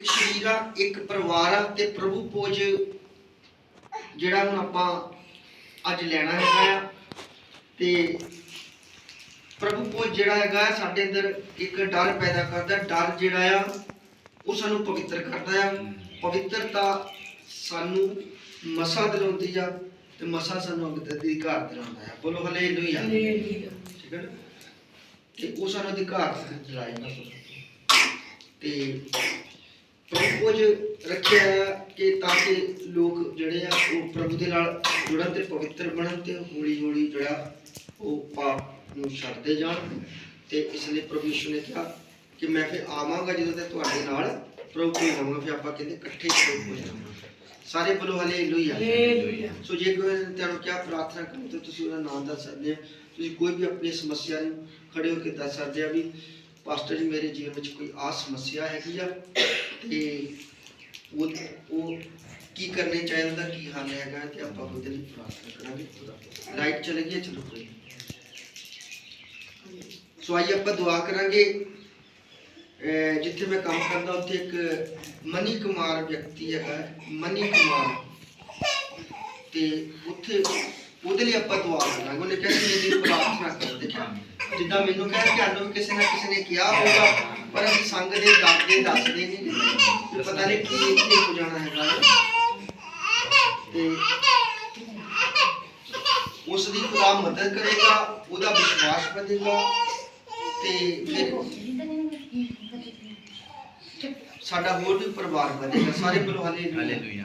ਸਰੀਰ ਆ ਇੱਕ ਪਰਿਵਾਰ ਆ ਤੇ ਪ੍ਰਭੂ ਪੋਜ ਜਿਹੜਾ ਹੁਣ ਆਪਾਂ ਅੱਜ ਲੈਣਾ ਹੈਗਾ ਆ। ਤੇ ਪ੍ਰਭੂ ਪੋਜ ਜਿਹੜਾ ਹੈਗਾ ਸਾਡੇ ਅੰਦਰ ਇੱਕ ਡਰ ਪੈਦਾ ਕਰਦਾ ਡਰ ਜਿਹੜਾ ਆ ਉਹ ਸਾਨੂੰ ਪਵਿੱਤਰ ਕਰਦਾ ਆ। ਪਵਿੱਤਰਤਾ ਸਾਨੂੰ ਮਸਾ ਦਿਲਾਉਂਦੀ ਆ ਤੇ ਮਸਾ ਸਾਨੂੰ ਅਧਿਕਾਰ ਦਿਲਾਉਂਦਾ ਆ। ਬੋਲੋ ਹਲੇਲੂਇਆ ਠੀਕ ਹੈ ਨਾ? ਤੇ ਉਹ ਸਾਨੂੰ ਅਧਿਕਾਰ ਦਿਲਾਏਗਾ ਤੇ ਪ੍ਰਭੂ ਕੁਝ ਰੱਖਿਆ ਹੈ ਕਿ ਤਾਂ ਕਿ ਲੋਕ ਜਿਹੜੇ ਆ ਉਹ ਪ੍ਰਭੂ ਦੇ ਨਾਲ ਜੁੜਨ ਤੇ ਪਵਿੱਤਰ ਬਣਨ ਤੇ ਹੌਲੀ ਹੌਲੀ ਜਿਹੜਾ ਉਹ ਪਾਪ ਨੂੰ ਛੱਡਦੇ ਜਾਣ। ਤੇ ਇਸ ਲਈ ਪ੍ਰਭੂ ਯਿਸੂ ਨੇ ਕਿਹਾ ਕਿ ਮੈਂ ਫਿਰ ਆਵਾਂਗਾ ਜਦੋਂ ਤੇ ਤੁਹਾਡੇ ਨਾਲ। ਪ੍ਰਭੂ ਕੋਲ ਆਵਾਂਗਾ ਫਿਰ ਆਪਾਂ ਕਹਿੰਦੇ ਇਕੱਠੇ ਪ੍ਰਭੂ ਕੋਲ ਜਾਵਾਂਗੇ। ਸਾਰੇ ਬੋਲੋ ਹਾਲੇਲੂਇਆ। ਸੋ ਜੇ ਕੋਈ ਤੁਹਾਨੂੰ ਕਿਹਾ ਪ੍ਰਾਰਥਨਾ ਕਰਨੀ ਤਾਂ ਤੁਸੀਂ ਉਹਦਾ ਨਾਮ ਦੱਸ ਸਕਦੇ ਆ। ਤੁਸੀਂ ਕੋਈ ਵੀ ਆਪਣੀ ਸਮੱਸਿਆ ਨੂੰ ਖੜੇ ਹੋ ਕੇ ਦੱਸ ਸਕਦੇ ਆ ਵੀ ਪਾਸਟਰ ਜੀ, ਮੇਰੇ ਜੀਵਨ ਵਿੱਚ ਕੋਈ ਆ ਸਮੱਸਿਆ ਹੈਗੀ ਆ, ਤੇ ਉਹ ਉਹ ਕੀ ਕਰਨੇ ਚਾਹੀਦਾ, ਕੀ ਹੱਲ ਹੈਗਾ, ਤੇ ਆਪਾਂ ਉਹਦੇ ਲਈ ਪ੍ਰਾਰਥਨਾ ਕਰਾਂਗੇ ਲਾਈਟ ਚਲੇ ਗਈ ਚਲੋ ਕੋਈ ਸੋ ਆਈਏ ਆਪਾਂ ਦੁਆ ਕਰਾਂਗੇ। ਜਿੱਥੇ ਮੈਂ ਕੰਮ ਕਰਦਾ, ਉੱਥੇ ਇੱਕ ਮਨੀ ਕੁਮਾਰ ਵਿਅਕਤੀ ਹੈਗਾ, ਮਨੀ ਕੁਮਾਰ। ਤੇ ਉੱਥੇ ਉਹਦੇ ਲਈ ਆਪਾਂ ਦੁਆ ਕਰਾਂਗੇ। ਉਹਨੇ ਕਿਹਾ ਕਿ ਮੇਰੀ ਪ੍ਰਾਰਥਨਾ ਕਰੋ ਦੇਖਿਆ ਜਿੱਦਾਂ ਮੈਨੂੰ ਕਹਿੰਦਾ ਕਿ ਵੀ ਕਿਸੇ ਨਾ ਕਿਸੇ ਨੇ ਕਿਹਾ ਹੋਊਗਾ ਪਰ ਅਸੀਂ ਸੰਗ ਦੇ ਦੱਸਦੇ ਦੱਸਦੇ ਨਹੀਂ ਪਤਾ ਨਹੀਂ ਕੀ ਕੀ ਹੋ ਜਾਣਾ ਹੈਗਾ ਤੇ ਉਸ ਦੀ ਖੁਦਾ ਮਦਦ ਕਰੇਗਾ ਉਹਦਾ ਵਿਸ਼ਵਾਸ ਵਧੇਗਾ। ਤੇ ਫਿਰ ਸਾਡਾ ਹੋਰ ਵੀ ਪਰਿਵਾਰ ਵਧੇਗਾ ਸਾਰੇ ਬੋਲੋ ਹਾਲੇਲੂਇਆ। ਹਾਲੇਲੂਇਆ